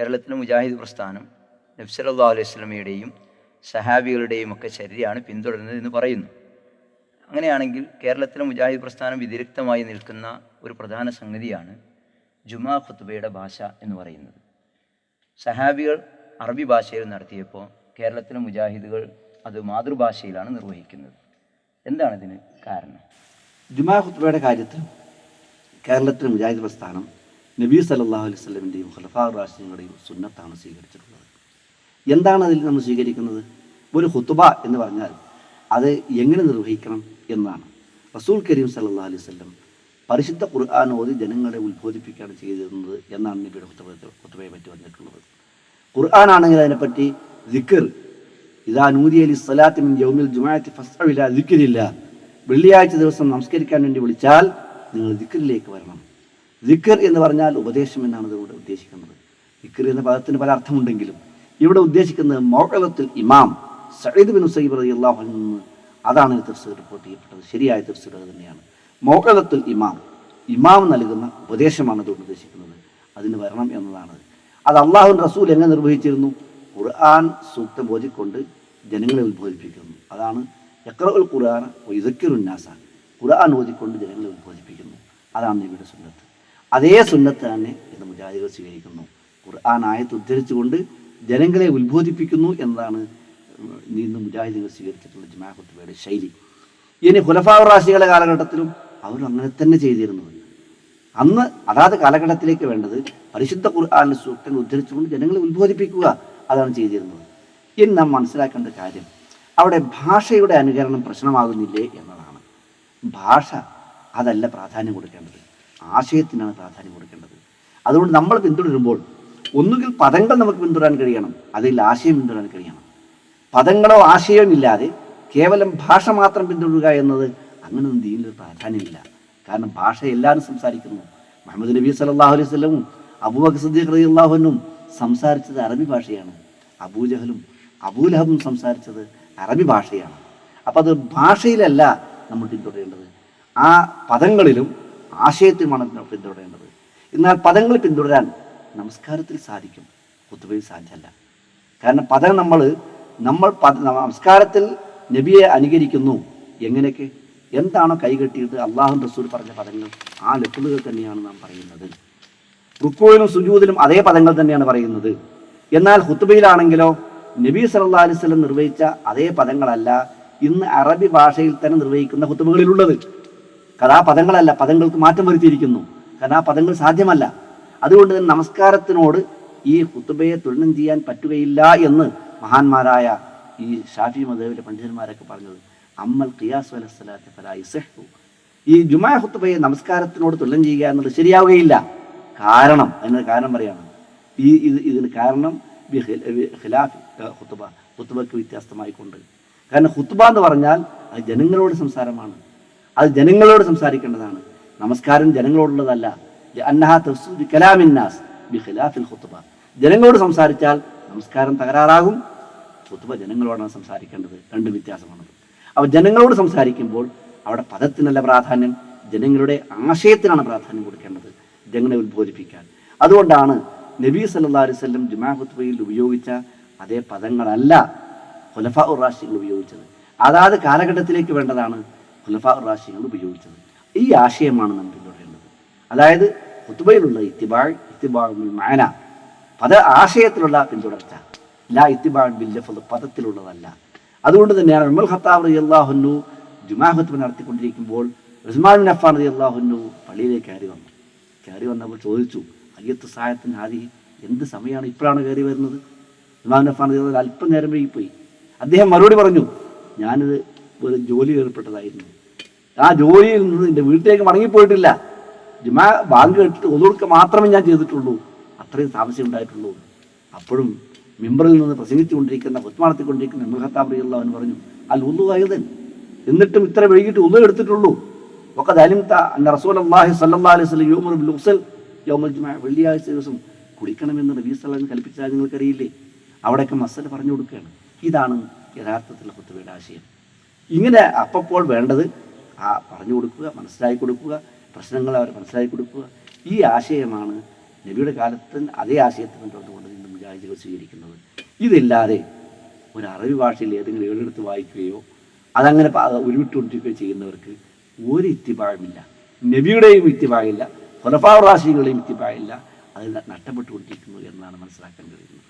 കേരളത്തിലെ മുജാഹിദ് പ്രസ്ഥാനം നബ്സല്ലാ അലൈഹി സ്വലമയുടെയും സഹാബികളുടെയും ഒക്കെ ശരീരമാണ് പിന്തുടരുന്നത് എന്ന് പറയുന്നു. അങ്ങനെയാണെങ്കിൽ കേരളത്തിലെ മുജാഹിദ് പ്രസ്ഥാനം വ്യതിരിക്തമായി നിൽക്കുന്ന ഒരു പ്രധാന സംഗതിയാണ് ജുമാ ഖുത്ബയുടെ ഭാഷ എന്ന് പറയുന്നത്. സഹാബികൾ അറബി ഭാഷയിൽ നടത്തിയപ്പോൾ കേരളത്തിലെ മുജാഹിദുകൾ അത് മാതൃഭാഷയിലാണ് നിർവഹിക്കുന്നത്. എന്താണ് ഇതിന് കാരണം? ജുമാ ഖുത്ബയുടെ കാര്യത്തിൽ കേരളത്തിലെ മുജാഹിദ് പ്രസ്ഥാനം നബി സല്ലല്ലാഹു അലൈഹി സ്വലമിന്റെയും ഖലഫാ റാഷിങ്ങളുടെയും സുന്നത്താണ് സ്വീകരിച്ചിട്ടുള്ളത്. എന്താണ് അതിൽ നമ്മൾ സ്വീകരിക്കുന്നത്? ഒരു ഹുത്തുബ എന്ന് പറഞ്ഞാൽ അത് എങ്ങനെ നിർവഹിക്കണം എന്നാണ്. റസൂൽ കരീം സല്ലല്ലാഹു അലൈഹി വസല്ലം പരിശുദ്ധ ഖുർആൻ ഓതി ജനങ്ങളെ ഉത്ബോധിപ്പിക്കുകയാണ് ചെയ്തിരുന്നത് എന്നാണ് നബിയുടെ ഹുത്തുബ ഹുത്തുബയെ പറ്റി പറഞ്ഞിട്ടുള്ളത്. ഖുർആനാണെങ്കിൽ അതിനെപ്പറ്റി ദിക്കർ ഇതാ നൂതി അലി സലാത്തിൻ യൗമിൽ ജുമാഅത്തി ഫസ്അവില ദിക്കറില്ല വെള്ളിയാഴ്ച ദിവസം നമസ്കരിക്കാൻ വേണ്ടി വിളിച്ചാൽ നിങ്ങൾ ദിക്കറിലേക്ക് വരണം. ദിക്കർ എന്ന് പറഞ്ഞാൽ ഉപദേശം എന്നാണ് ഇതുകൊണ്ട് ഉദ്ദേശിക്കുന്നത്. ദിക്കർ എന്ന പദത്തിന് പല അർത്ഥമുണ്ടെങ്കിലും ഇവിടെ ഉദ്ദേശിക്കുന്നത് മൗഴവത്തിൽ ഇമാം സയ്യിദ് ബിൻ ഉസൈബ് റളിയല്ലാഹു അള്ളാഹു നിന്ന് അതാണ് തഫ്സീർ റിപ്പോർട്ട് ചെയ്യപ്പെട്ടത്. ശരിയായ അത് തന്നെയാണ്. മൗഴത്തിൽ ഇമാം ഇമാം നൽകുന്ന ഉപദേശമാണ് ഇതുകൊണ്ട് ഉദ്ദേശിക്കുന്നത്. അതിന് വരണം എന്നതാണ്. അത് അള്ളാഹു റസൂൽ എങ്ങനെ നിർവഹിച്ചിരുന്നു? ഖുർആൻ സൂക്ത ബോധിക്കൊണ്ട് ജനങ്ങളെ ഉത്ബോധിപ്പിക്കുന്നു. അതാണ് യക്രഉൽ ഖുർആൻ ഇസക്കിറുന്നാസ ഖുർആൻ ഓതിക്കൊണ്ട് ജനങ്ങളെ ഉത്ബോധിപ്പിക്കുന്നു. അതാണ് ഇവിടെ സുന്നത്ത്. അതേ സുന്നത്ത് തന്നെ ഇന്ന് മുജാഹിദുകൾ സ്വീകരിക്കുന്നു. ഖുർആൻ ആയത്ത് ഉദ്ധരിച്ചുകൊണ്ട് ജനങ്ങളെ ഉത്ബോധിപ്പിക്കുന്നു എന്നതാണ് ഇന്ന് മുജാഹിദുകൾ സ്വീകരിച്ചിട്ടുള്ള ജമാഅത്തുബയുടെ ശൈലി. ഇനി ഹുലഫാവ് കാലഘട്ടത്തിലും അവരും അങ്ങനെ തന്നെ ചെയ്തിരുന്നത്. അന്ന് അതാത് കാലഘട്ടത്തിലേക്ക് വേണ്ടത് പരിശുദ്ധ ഖുർആാനിൽ സൂക്തങ്ങൾ ഉദ്ധരിച്ചുകൊണ്ട് ജനങ്ങളെ ഉത്ബോധിപ്പിക്കുക അതാണ് ചെയ്തിരുന്നത്. ഇനി നാം മനസ്സിലാക്കേണ്ട കാര്യം അവിടെ ഭാഷയുടെ അനുകരണം പ്രശ്നമാകുന്നില്ലേ എന്നതാണ്. ഭാഷ അതല്ല പ്രാധാന്യം കൊടുക്കേണ്ടത്. ആശയത്തിനാണ് പ്രാധാന്യം കൊടുക്കേണ്ടത്. അതുകൊണ്ട് നമ്മൾ പിന്തുടരുമ്പോൾ ഒന്നുകിൽ പദങ്ങൾ നമുക്ക് പിന്തുടരാൻ കഴിയണം അതിൽ ആശയം പിന്തുടരാൻ കഴിയണം. പദങ്ങളോ ആശയവും ഇല്ലാതെ കേവലം ഭാഷ മാത്രം പിന്തുടരുക എന്നത് അങ്ങനെ ദീനിൽ പ്രാധാന്യമില്ല. കാരണം ഭാഷ എല്ലാവരും സംസാരിക്കുന്നു. മുഹമ്മദ് നബി സല്ലല്ലാഹു അലൈഹി സ്വലവും അബൂബക്കർ സിദ്ദീഖ് അള്ളാഹുനും സംസാരിച്ചത് അറബി ഭാഷയാണ്. അബൂജഹലും അബൂലഹബും സംസാരിച്ചത് അറബി ഭാഷയാണ്. അപ്പോൾ അത് ഭാഷയിലല്ല നമ്മൾ പിന്തുടരേണ്ടത്. ആ പദങ്ങളിലും ആശയത്തിലുമാണ് നമ്മൾ പിന്തുടരേണ്ടത്. എന്നാൽ പദങ്ങൾ പിന്തുടരാൻ നമസ്കാരത്തിൽ സാധിക്കും. കുത്തുബയിൽ സാധ്യമല്ല. കാരണം പദം നമ്മൾ നമ്മൾ നമസ്കാരത്തിൽ നബിയെ അനുകരിക്കുന്നു. എങ്ങനെയൊക്കെ? എന്താണോ കൈകെട്ടിയിട്ട് അള്ളാഹു റസൂൽ പറഞ്ഞ പദങ്ങൾ ആ ലഫ്ലുകൾ തന്നെയാണ് നാം പറയുന്നത്. റുക്കോയിലും സുജൂതിലും അതേ പദങ്ങൾ തന്നെയാണ് പറയുന്നത്. എന്നാൽ ഹുത്തുബയിലാണെങ്കിലോ നബി സല്ലല്ലാഹു അലൈഹി വസല്ലം നിർവഹിച്ച അതേ പദങ്ങളല്ല ഇന്ന് അറബി ഭാഷയിൽ തന്നെ നിർവഹിക്കുന്ന ഹുത്തുബകളിലുള്ളത് കാരണം പദങ്ങളല്ല പദങ്ങൾക്ക് മാറ്റം വരുത്തിയിരിക്കുന്നു. കാരണം ആ പദങ്ങൾ സാധ്യമല്ല. അതുകൊണ്ട് തന്നെ നമസ്കാരത്തിനോട് ഈ കുത്തുബയെ തുലനം ചെയ്യാൻ പറ്റുകയില്ല എന്ന് മഹാന്മാരായ ഈ ഷാഫി മദേവിലെ പണ്ഡിതന്മാരൊക്കെ പറഞ്ഞത്. അമ്മൽ ഖിയാസ് വലസ്സലാത്ത് ഫലാ യസിഹു. ഈ ജുമാ ഹുത്തുബയെ നമസ്കാരത്തിനോട് തുലനം ചെയ്യുക എന്നുള്ളത് ശരിയാവുകയില്ല. കാരണം അതിന് കാരണം പറയാണ്. ഈ ഇത് ഇതിന് കാരണം ഖിലാഫ് ഹുത്തുബ ഹുത്തുബയ്ക്ക് വ്യത്യസ്തമായിക്കൊണ്ട് കാരണം ഹുത്തുബ എന്ന് പറഞ്ഞാൽ അത് ജനങ്ങളോട് സംസാരമാണ്. അത് ജനങ്ങളോട് സംസാരിക്കേണ്ടതാണ്. നമസ്കാരം ജനങ്ങളോടുള്ളതല്ല. കലാമിന്നാസ് ഖുത്ബ. ജനങ്ങളോട് സംസാരിച്ചാൽ നമസ്കാരം തകരാറാകും. ഹുത്തുബ ജനങ്ങളോടാണ് സംസാരിക്കേണ്ടത്. രണ്ടും വ്യത്യാസമാണ്. അപ്പോൾ ജനങ്ങളോട് സംസാരിക്കുമ്പോൾ അവിടെ പദത്തിനല്ല പ്രാധാന്യം ജനങ്ങളുടെ ആശയത്തിനാണ് പ്രാധാന്യം കൊടുക്കേണ്ടത്. ജനങ്ങളെ ഉത്ബോധിപ്പിക്കാൻ. അതുകൊണ്ടാണ് നബി സല്ലാ അലൈഹി വസല്ലം ജുമാ ഹുത്തുബയിൽ ഉപയോഗിച്ച അതേ പദങ്ങളല്ല ഖുലഫ റാഷികൾ ഉപയോഗിച്ചത്. അതാത് കാലഘട്ടത്തിലേക്ക് വേണ്ടതാണ്. ഖുലഫ റാഷിയാണ് ഉപയോഗിച്ചത്. ഈ ആശയമാണ് നാം പിന്തുടരേണ്ടത് അതായത് ഒത്തുബയിലുള്ള ഇത്തിബാൾ ഇത്തിബാൾ മാന. പദ ആശയത്തിലുള്ള പിന്തുടർച്ച. ലാ ഇത്തിബാൾ ബിൽ പദത്തിലുള്ളതല്ല. അതുകൊണ്ട് തന്നെയാണ് ഉമ്മൽ ഖത്താബ് റളിയല്ലാഹു അള്ളാഹുന്നു ജുമാഹത്വം നടത്തിക്കൊണ്ടിരിക്കുമ്പോൾ ഉസ്മാൻ ബിൻ അഫ്ഫാൻ അള്ളാഹുന്നു പള്ളിയിലേക്ക് കയറി വന്നു. കയറി വന്നപ്പോൾ ചോദിച്ചു അയ്യത്ത് സായത്തിന് ആദി എന്ത് സമയമാണ് ഇപ്പോഴാണ് കയറി വരുന്നത്? ഉസ്മാൻ ബിൻ അഫ്ഫാൻ അള്ളാഹു അല്പം നേരം വൈകിപ്പോയി അദ്ദേഹം മറുപടി പറഞ്ഞു ഞാനിത് ഒരു ജോലി ഏർപ്പെട്ടതായിരുന്നു. ആ ജോലിയിൽ നിന്ന് എന്റെ വീട്ടിലേക്ക് മടങ്ങിപ്പോയിട്ടില്ല. ജുമാ ബാങ്ക് കേട്ടിട്ട് ഒതുക്ക മാത്രമേ ഞാൻ ചെയ്തിട്ടുള്ളൂ. അത്രയും താമസം ഉണ്ടായിട്ടുള്ളൂ. അപ്പോഴും മെമ്പറിൽ നിന്ന് പ്രസംഗിച്ചുകൊണ്ടിരിക്കുന്ന ബുദ്ധിമാനത്തിക്കൊണ്ടിരിക്കുന്ന മൃഹത്താപ്രിയുള്ള അവൻ പറഞ്ഞു അൽ ഉള്ളു എന്നിട്ടും ഇത്ര വൈകിട്ട് ഉള്ളു എടുത്തിട്ടുള്ളൂ. ഒക്കെ ദലിംത അന്ന റസൂൽ അള്ളാഹി സല്ലാ അലൈഹി വസല്ലം യൗമുൽ ഉസ്ൽ യൗമുൽ ജുമാ വെള്ളിയാഴ്ച ദിവസം കുടിക്കണമെന്ന് നബീ സല്ലല്ലാഹു കൽപ്പിച്ചാൽ നിങ്ങൾക്കറിയില്ലേ? അവിടെയൊക്കെ മസല പറഞ്ഞു കൊടുക്കുകയാണ് ഇതാണ് യഥാർത്ഥത്തിലുള്ള കുത്തുവയുടെ ആശയം. ഇങ്ങനെ അപ്പപ്പോൾ വേണ്ടത് പറഞ്ഞു കൊടുക്കുക മനസ്സിലാക്കി കൊടുക്കുക പ്രശ്നങ്ങൾ അവർ മനസ്സിലാക്കി കൊടുക്കുക. ഈ ആശയമാണ് നബിയുടെ കാലത്ത് അതേ ആശയത്തിന് നിന്നും മുജാഹിദികൾ സ്വീകരിക്കുന്നത്. ഇതില്ലാതെ ഒരു അറബി ഭാഷയിൽ ഏതെങ്കിലും ഏഴെടുത്ത് വായിക്കുകയോ അതങ്ങനെ ഉരുവിട്ടുകൊണ്ടിരിക്കുകയോ ചെയ്യുന്നവർക്ക് ഒരു ഇത്തിബാഴുമില്ല നബിയുടെയും ഇത്തിബാഴില്ല ഖുലഫാ റാഷികളുടെയും ഇത്തിബാഴില്ല അത് നഷ്ടപ്പെട്ടുകൊണ്ടിരിക്കുന്നു എന്നാണ് മനസ്സിലാക്കാൻ കഴിയുന്നത്.